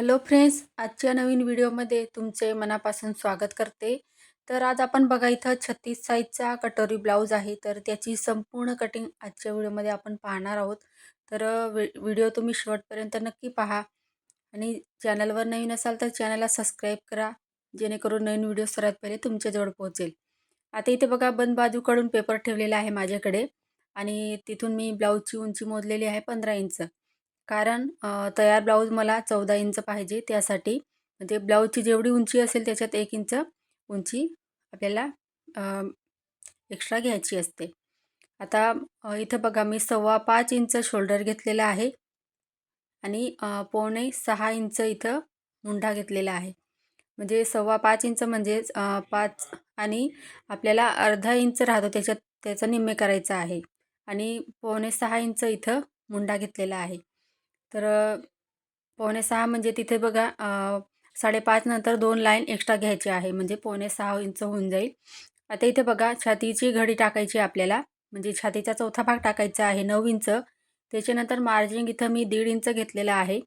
Hello friends आजच्या नवीन व्हिडिओमध्ये तुमचे मनापासून स्वागत करते. तर आज आपण बघा इथं छत्तीस साईजचा कटोरी ब्लाऊज आहे. तर त्याची संपूर्ण कटिंग आजच्या व्हिडिओमध्ये आपण पाहणार आहोत. तर वि व्हिडिओ तुम्ही शेवटपर्यंत नक्की पहा. आणि चॅनलवर नवीन असाल तर चॅनलला सबस्क्राईब करा. जेणेकरून नवीन व्हिडिओ सर्वात पहिले तुमच्याजवळ पोहोचेल. आता इथे बघा बंद बाजूकडून पेपर ठेवलेला आहे माझ्याकडे. आणि तिथून मी ब्लाऊजची उंची मोजलेली आहे पंधरा इंच कारण तयार ब्लाऊज मला चौदा इंच पाहिजे. त्यासाठी म्हणजे ब्लाऊजची जेवढी उंची असेल त्याच्यात एक इंच उंची आपल्याला एक्स्ट्रा घ्यायची असते. आता इथं बघा मी सव्वा पाच इंच शोल्डर घेतलेला आहे आणि पोणे सहा इंच इथं मुंढा घेतलेला आहे. म्हणजे सव्वा पाच इंच म्हणजेच पाच आणि आपल्याला अर्धा इंच राहतो त्याच्यात त्याचं निम्मे करायचं आहे. आणि पोणे सहा इंच इथं मुंडा घेतलेला आहे. तर पोणे सहा म्हणजे तिथे बघा साडेपाच नंतर दोन लाईन एक्स्ट्रा घ्यायची आहे. म्हणजे पोणे सहा इंच होऊन जाईल. आता इथे बघा छातीची घडी टाकायची आपल्याला. म्हणजे छातीचा चौथा भाग टाकायचा आहे नऊ इंच. त्याच्यानंतर मार्जिंग इथं मी दीड इंच घेतलेलं आहे.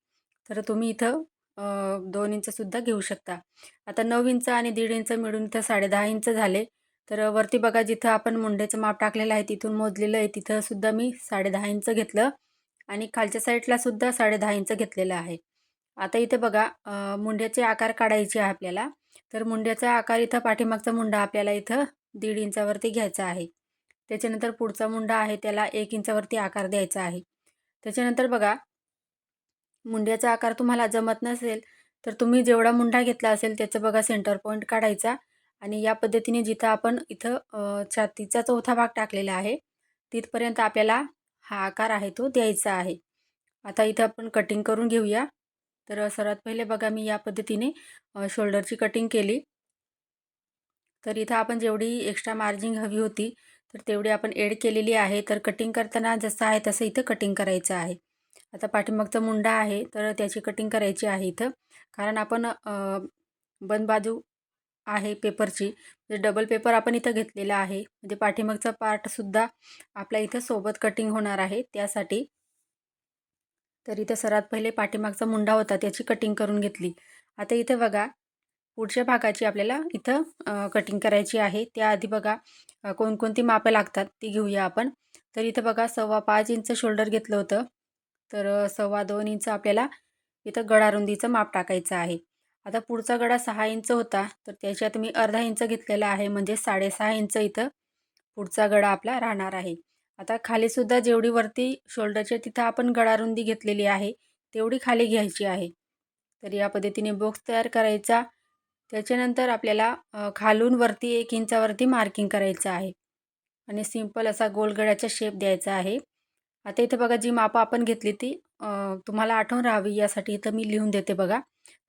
तर तुम्ही इथं दोन इंचसुद्धा घेऊ शकता. आता नऊ इंच आणि दीड इंच मिळून इथं साडेदहा इंच झाले. तर वरती बघा जिथं आपण मुंड्याचं माप टाकलेलं आहे तिथून मोजलेलं आहे तिथंसुद्धा मी साडेदहा इंच घेतलं. आणि खालच्या साईडला सुद्धा साडे दहा इंच घेतलेलं आहे. आता इथे बघा मुंड्याचे आकार काढायचे आहे आपल्याला. तर मुंड्याचा आकार इथं पाठीमागचा मुंडा आपल्याला इथं दीड इंचावरती घ्यायचा आहे. त्याच्यानंतर पुढचा मुंडा आहे त्याला एक इंचावरती आकार द्यायचा आहे. त्याच्यानंतर बघा मुंड्याचा आकार तुम्हाला जमत नसेल तर तुम्ही जेवढा मुंडा घेतला असेल त्याचं बघा सेंटर पॉईंट काढायचा. आणि या पद्धतीने जिथं आपण इथं छातीचा चौथा भाग टाकलेला आहे तिथपर्यंत आपल्याला हा आकार आहे तो द्यायचा आहे. आता इथं आपण कटिंग करून घेऊया. तर सर्वात पहिले बघा मी या पद्धतीने शोल्डरची कटिंग केली. तर इथं आपण जेवढी एक्स्ट्रा मार्जिंग हवी होती तर तेवढी आपण एड केलेली आहे. तर कटिंग करताना जसं आहे तसं इथं कटिंग करायचं आहे. आता पाठीमागचा मुंडा आहे तर त्याची कटिंग करायची आहे इथं. कारण आपण बंद बाजू आहे पेपरची. म्हणजे डबल पेपर आपण इथं घेतलेला आहे. म्हणजे पाठीमागचा पार्टसुद्धा आपल्या इथं सोबत कटिंग होणार आहे. त्यासाठी तर इथं सर्वात पहिले पाठीमागचा मुंडा होता त्याची कटिंग करून घेतली. आता इथं बघा पुढच्या भागाची आपल्याला इथं कटिंग करायची आहे. त्याआधी बघा कोणकोणती मापं लागतात ती घेऊया आपण. तर इथं बघा सव्वा पाच इंच शोल्डर घेतलं होतं. तर सव्वा दोन इंच आपल्याला इथं गडारुंदीचं माप टाकायचं आहे. आता पुढचा गडा सहा इंच होता तर त्याच्यात मी अर्धा इंच घेतलेला आहे म्हणजे साडेसहा इंच इथं पुढचा गडा आपला राहणार आहे. आता खालीसुद्धा जेवढी वरती शोल्डरच्या तिथं आपण गडारुंदी घेतलेली आहे तेवढी खाली घ्यायची आहे. तर या पद्धतीने बॉक्स तयार करायचा. त्याच्यानंतर आपल्याला खालून वरती एक इंचावरती मार्किंग करायचं आहे. आणि सिंपल असा गोलगड्याचा शेप द्यायचा आहे. आता इथं बघा जी मापं आपण घेतली ती तुम्हाला आठवण राहावी यासाठी इथं मी लिहून देते बघा.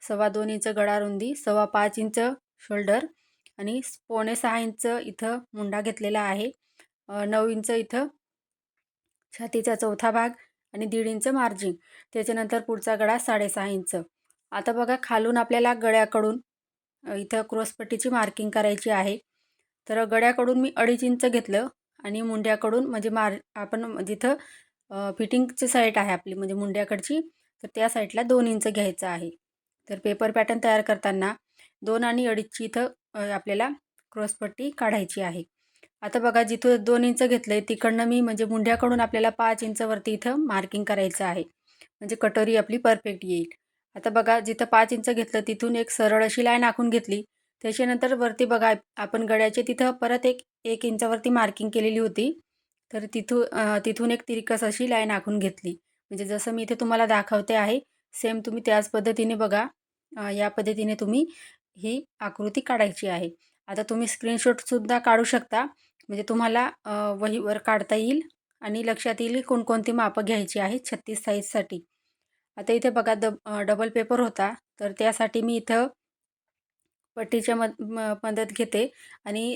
सव्वा दोन इंच गळा रुंदी सव्वा पाच इंच शोल्डर आणि पोणे सहा इंच इथं मुंडा घेतलेला आहे. नऊ इंच इथं छातीचा चौथा भाग आणि दीड इंच मार्जिंग त्याच्यानंतर पुढचा गळा साडेसहा इंच. आता बघा खालून आपल्याला गळ्याकडून इथं क्रॉसपट्टीची मार्किंग करायची आहे. तर गळ्याकडून मी अडीच इंच घेतलं आणि मुंड्याकडून म्हणजे मार आपण जिथं फिटिंगची साईट आहे आपली म्हणजे मुंड्याकडची तर त्या साईडला दोन इंच घ्यायचं आहे. तर पेपर पॅटर्न तयार करताना दोन आणि अडीचची इथं आपल्याला क्रॉसपट्टी काढायची आहे. आता बघा जिथं दोन इंच घेतलं आहे तिकडनं मी म्हणजे मुंड्याकडून आपल्याला पाच इंचवरती इथं मार्किंग करायचं आहे. म्हणजे कटोरी आपली परफेक्ट येईल. आता बघा जिथं पाच इंच घेतलं तिथून एक सरळ अशी लाईन आखून घेतली. त्याच्यानंतर वरती बघा आपण गड्याचे तिथं परत एक एक इंचावरती मार्किंग केलेली होती. तर तिथून तिथून एक तिरकस अशी लाईन आखून घेतली. म्हणजे जसं मी इथे तुम्हाला दाखवते आहे सेम तुम्ही त्याच पद्धतीने बघा या पद्धतीने तुम्ही ही आकृती काढायची आहे. आता तुम्ही स्क्रीनशॉटसुद्धा काढू शकता. म्हणजे तुम्हाला वहीवर काढता येईल आणि लक्षात येईल कोणकोणती मापं घ्यायची आहे छत्तीस साईजसाठी आता इथे बघा द डबल पेपर होता. तर त्यासाठी मी इथं पट्टीच्या मद मदत घेते आणि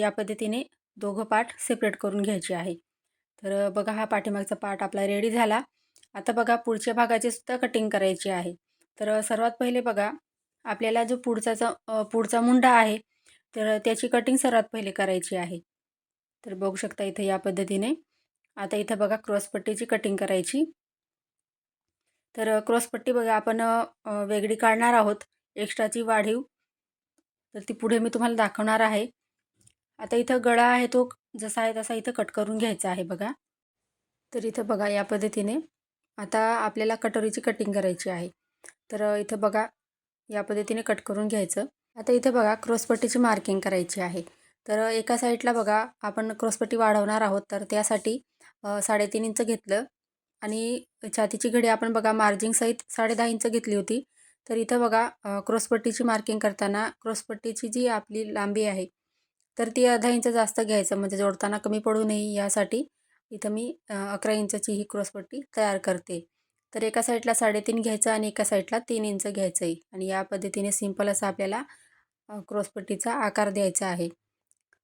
या पद्धतीने दोघं पाठ सेपरेट करून घ्यायचे आहे. तर बघा हा पाठीमागचा पार्ट आपला रेडी झाला. आता बघा पुढच्या भागाची सुद्धा कटिंग करायची आहे. तर सर्वात पहिले बघा आपल्याला जो पुढचा पुढचा मुंडा आहे तर त्याची कटिंग सर्वात पहिले करायची आहे. तर बघू शकता इथं या पद्धतीने. आता इथं बघा क्रॉसपट्टीची कटिंग करायची. तर क्रॉसपट्टी बघा आपण वेगळी काढणार आहोत. एक्स्ट्राची वाढीव. तर ती पुढे मी तुम्हाला दाखवणार आहे. आता इथं गळा आहे तो जसा आहे तसा इथं कट करून घ्यायचा आहे बघा. तर इथं बघा या पद्धतीने. आता आपल्याला कटोरीची कटिंग करायची आहे. तर इथं बघा या पद्धतीने कट करून घ्यायचं. आता इथं बघा क्रॉसपट्टीची मार्किंग करायची आहे. तर एका साईडला बघा आपण क्रॉसपट्टी वाढवणार आहोत. तर त्यासाठी साडेतीन इंच घेतलं. आणि छातीची घडी आपण बघा मार्जिंगसहित साडे दहा इंच घेतली होती. तर इथं बघा क्रॉसपट्टीची मार्किंग करताना क्रॉसपट्टीची जी आपली लांबी आहे तर ती अर्धा इंच जास्त घ्यायचं. म्हणजे जोडताना कमी पडू नये यासाठी. इथं मी अकरा इंचाची ही क्रॉसपट्टी तयार करते. तर एका साईडला साडेतीन घ्यायचं आणि एका साईडला तीन इंच घ्यायचं आहे आणि या पद्धतीने सिंपल असा आपल्याला क्रॉसपट्टीचा आकार द्यायचा आहे.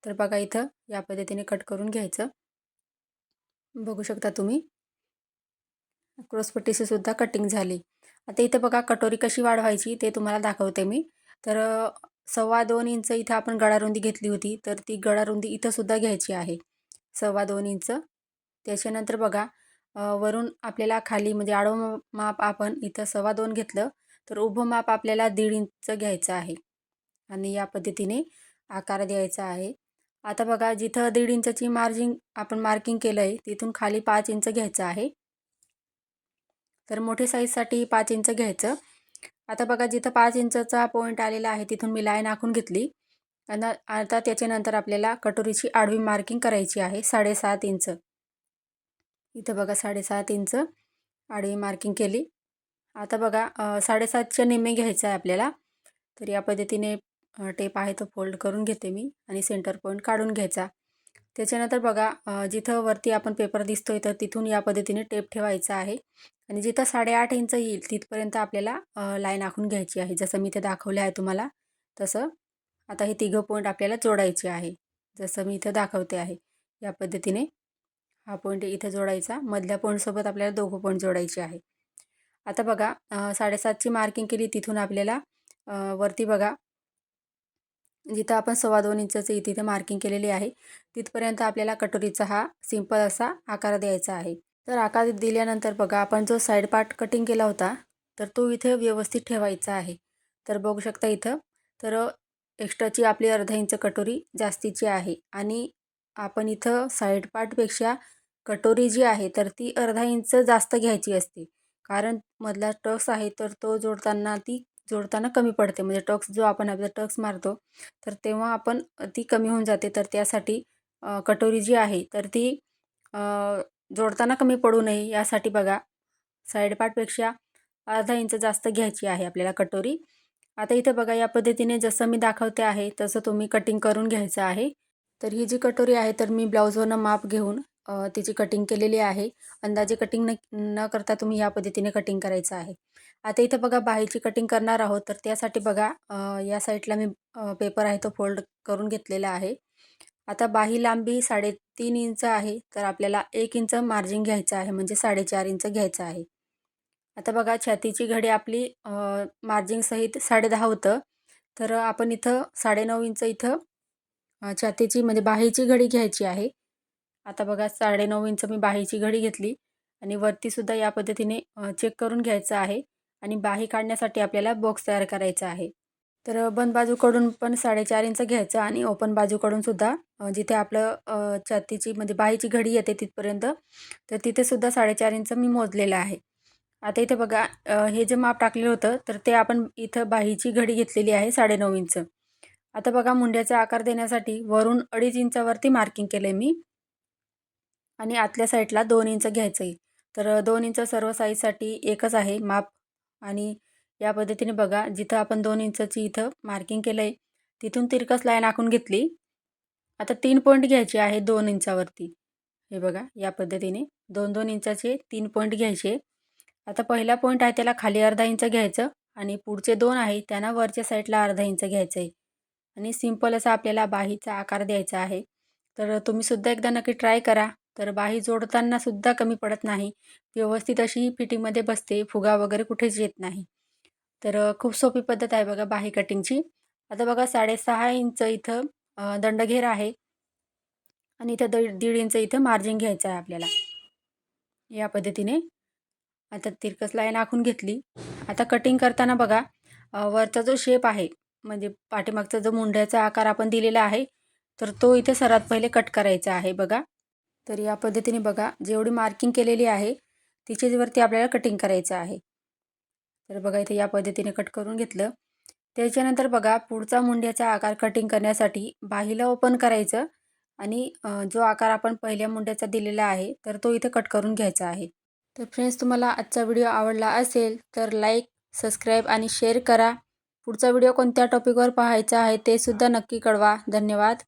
तर बघा इथं या पद्धतीने कट करून घ्यायचं. बघू शकता तुम्ही. क्रॉसपट्टीची सुद्धा कटिंग झाली. आता इथं बघा कटोरी कशी वाढवायची ते तुम्हाला दाखवते मी. तर सव्वा दोन इंच इथं आपण गळारुंदी घेतली होती. तर ती गळारुंदी इथंसुद्धा घ्यायची आहे. सव्वा दोन इंच त्याच्यानंतर बघा वरून आपल्याला खाली म्हणजे आडवं माप आपण इथं सव्वा दोन घेतलं तर उभं माप आपल्याला दीड इंच घ्यायचं आहे. आणि या पद्धतीने आकार द्यायचा आहे. आता बघा जिथं दीड इंचाची मार्जिंग आपण मार्किंग केलं आहे तिथून खाली पाच इंच घ्यायचं आहे. तर मोठे साईजसाठी पाच इंच घ्यायचं. आता बघा जिथं पाच इंचचा पॉईंट आलेला आहे तिथून मी लाईन आखून घेतली. आणि आता त्याच्यानंतर आपल्याला कटोरीची आडवी मार्किंग करायची आहे साडेसात इंच. इथं बघा साडेसात इंच आडवी मार्किंग केली. आता बघा साडेसातच्या निम्मे घ्यायचं आहे आपल्याला. तर या पद्धतीने टेप आहे तो फोल्ड करून घेते मी आणि सेंटर पॉईंट काढून घ्यायचा. त्याच्यानंतर बघा जिथं वरती आपण पेपर दिसतोय तर तिथून या पद्धतीने टेप ठेवायचा आहे. आणि जिथं साडेआठ इंच येईल तिथपर्यंत आपल्याला लाईन आखून घ्यायची आहे. जसं मी ते दाखवले आहे तुम्हाला तसं. आता हे तिघं पॉईंट आपल्याला जोडायचे आहे. जसं मी इथं दाखवते आहे या पद्धतीने. हा पॉईंट इथे जोडायचा. मधल्या पॉईंटसोबत आपल्याला दोघं पॉईंट जोडायचे आहे. आता बघा साडेसातची मार्किंग केली तिथून आपल्याला वरती बघा. जिथं आपण सव्वा दोन इंचाचं इथे इथे मार्किंग केलेली आहे. तिथपर्यंत आपल्याला कटोरीचा हा सिंपल असा आकार द्यायचा आहे. तर आकार दिल्यानंतर बघा आपण जो साईड पार्ट कटिंग केला होता तर तो इथे व्यवस्थित ठेवायचा आहे. तर बघू शकता इथं तर एक्स्ट्राची आपली अर्धा इंच कटोरी जास्तीची आहे. आणि आपण इथं साईड पार्टपेक्षा कटोरी जी आहे तर ती अर्धा इंच जास्त घ्यायची असते. कारण मधला टक्स आहे तर तो जोडताना ती जोडताना कमी पडते. म्हणजे टक्स जो आपण आपला टक्स मारतो तर तेव्हा आपण ती कमी होऊन जाते. तर त्यासाठी कटोरी जी आहे तर ती जोडताना कमी पडू नये. यासाठी बघा साईडपाटपेक्षा अर्धा इंच जास्त घ्यायची आहे आपल्याला कटोरी. आता इथं बघा या पद्धतीने जसं मी दाखवते आहे तसं तुम्ही कटिंग करून घ्यायचं आहे. तर ही जी कटोरी आहे तर मी ब्लाऊजवरनं माप घेऊन त्याची तिची कटिंग केलेली आहे. अंदाजे कटिंग न न करता तुम्ही या पद्धतीने कटिंग करायचं आहे. आता इथं बघा बाहेरची कटिंग करणार आहोत तर त्यासाठी बघा या साईडला मी पेपर आहे तो फोल्ड करून घेतलेला आहे. आता बाही लांबी साडेतीन इंच आहे तर आपल्याला एक इंच मार्जिन घ्यायचं आहे म्हणजे साडेचार इंच घ्यायचं आहे. आता बघा छातीची घडी आपली मार्जिंगसहित साडेदहा होतं. तर आपण इथं साडेनऊ इंच इथं छातीची म्हणजे बाहीची घडी घ्यायची आहे. आता बघा साडेनऊ इंच मी बाहीची घडी घेतली आणि वरतीसुद्धा या पद्धतीने चेक करून घ्यायचं आहे आणि बाही काढण्यासाठी आपल्याला बॉक्स तयार करायचा आहे. तर बंद बाजूकडून पण साडेचार इंच घ्यायचं आणि ओपन बाजूकडून सुद्धा जिथे आपलं छातीची म्हणजे बाहीची घडी येते तिथपर्यंत तर तिथेसुद्धा साडेचार इंच मी मोजलेलं आहे. आता इथे बघा हे जे माप टाकलेलं होतं तर ते आपण इथं बाहीची घडी घेतलेली आहे साडेनऊ इंच. आता बघा मुंड्याचा आकार देण्यासाठी वरून अडीच इंचावरती मार्किंग केलं आहे मी. आणि आतल्या साईडला दोन इंच घ्यायचं आहे तर दोन इंच सर्व साईजसाठी एकच आहे माप. आणि या पद्धतीने बघा जिथं आपण दोन इंचची इथं मार्किंग केलं आहे तिथून तिरकस लाईन आखून घेतली. आता तीन पॉईंट घ्यायचे आहे दोन इंचावरती. हे बघा या पद्धतीने दोन दोन इंचाचे तीन पॉईंट घ्यायचे. आता पहिला पॉईंट आहे त्याला खाली अर्धा इंच घ्यायचं आणि पुढचे दोन आहे त्यांना वरच्या साईडला अर्धा इंच घ्यायचं आहे आणि सिंपल असा आपल्याला बाहीचा आकार द्यायचा आहे. तर तुम्हीसुद्धा एकदा नक्की ट्राय करा. तर बाही जोडताना सुद्धा कमी पडत नाही. व्यवस्थित अशी फिटिंगमध्ये बसते फुगा वगैरे कुठेच येत नाही. तर खूप सोपी पद्धत आहे बघा बाही कटिंगची. आता बघा साडेसहा इंच इथं दंडघेर आहे. आणि इथं दीड दीड इंच इथं मार्जिन घ्यायचं आहे आपल्याला. या पद्धतीने. आता तिरकस लाईन आखून घेतली. आता कटिंग करताना बघा वरचा जो शेप आहे म्हणजे पाठीमागचा जो मुंड्याचा आकार आपण दिलेला आहे तर तो इथे सर्वात पहिले कट करायचा आहे बघा. तर या पद्धतीने बघा जेवढी मार्किंग केलेली आहे तिचीच वरती आपल्याला कटिंग करायचं आहे. तर बघा इथे या पद्धतीने कट करून घेतलं. त्याच्यानंतर बघा पुढचा मुंड्याचा आकार कटिंग करण्यासाठी बाहीला ओपन करायचं आणि जो आकार आपण पहिल्या मुंड्याचा दिलेला आहे तर तो इथे कट करून घ्यायचा आहे. तर फ्रेंड्स तुम्हाला आजचा व्हिडिओ आवडला असेल तर लाईक सबस्क्राईब आणि शेअर करा. पुढचा व्हिडिओ कोणत्या टॉपिकवर पाहायचा आहे ते सुद्धा नक्की कळवा. धन्यवाद.